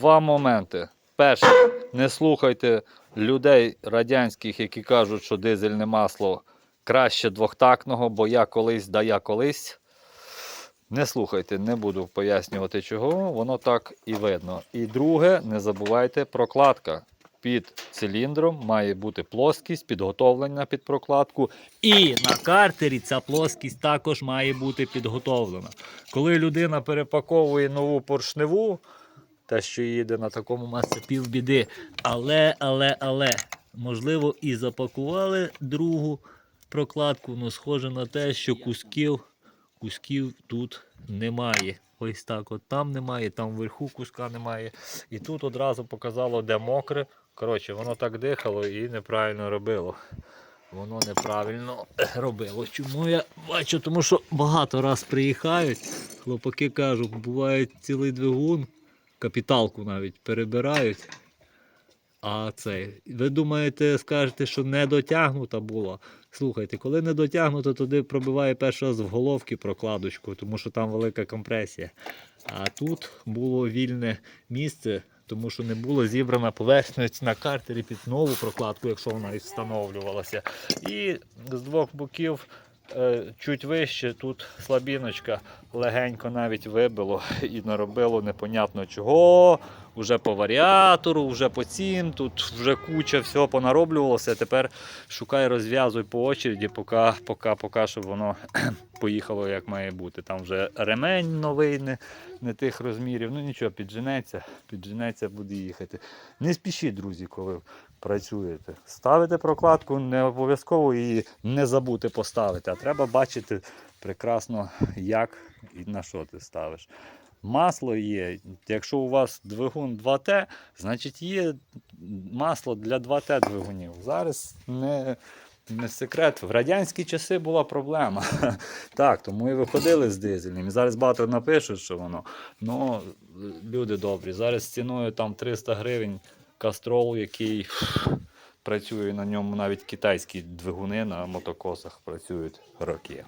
Два моменти. Перше, не слухайте людей радянських, які кажуть, що дизельне масло краще двохтактного, бо я колись, да я колись. Не слухайте, не буду пояснювати чого, воно так і видно. І друге, не забувайте, прокладка. Під циліндром має бути плоскість, підготовлена під прокладку. І на картері ця плоскість також має бути підготовлена. Коли людина перепаковує нову поршневу, те, що їде на такому масці півбіди. Але, але, але, можливо, і запакували другу прокладку, але схоже на те, що кусків, кусків тут немає. Ось так, от там немає, там вверху куска немає. І тут одразу показало, де мокре. Коротше, воно так дихало і неправильно робило. Воно неправильно робило. Чому я бачу? Тому що багато раз приїхають, хлопаки кажуть, буває цілий двигун, капіталку навіть перебирають. А це, ви думаєте, скажете, що не дотягнута була? Слухайте, коли не дотягнуто, тоді пробиває перший раз в головки прокладочку, тому що там велика компресія. А тут було вільне місце, тому що не було зібрана поверхня на картері під нову прокладку, якщо вона і встановлювалася. І з двох боків чуть вище тут слабіночка легенько навіть вибило і наробило непонятно чого. Уже по варіатору, вже по цім, тут вже куча всього понароблювалося. Тепер шукай, розв'язуй по очереді, поки, поки, поки щоб воно поїхало як має бути. Там вже ремень новий, не, не тих розмірів. Ну нічого, підженеться, підженеться, буде їхати. Не спішіть, друзі, коли працюєте. Ставите прокладку, не обов'язково її не забути поставити, а треба бачити прекрасно, як і на що ти ставиш. Масло є. Якщо у вас двигун 2Т, значить є масло для 2Т двигунів. Зараз не, не секрет. В радянські часи була проблема. Так, тому і виходили з дизельним. І зараз багато напишуть, що воно. Ну, люди добрі. Зараз ціною там 300 гривень кастрол, який працює на ньому навіть китайські двигуни на мотокосах працюють роки.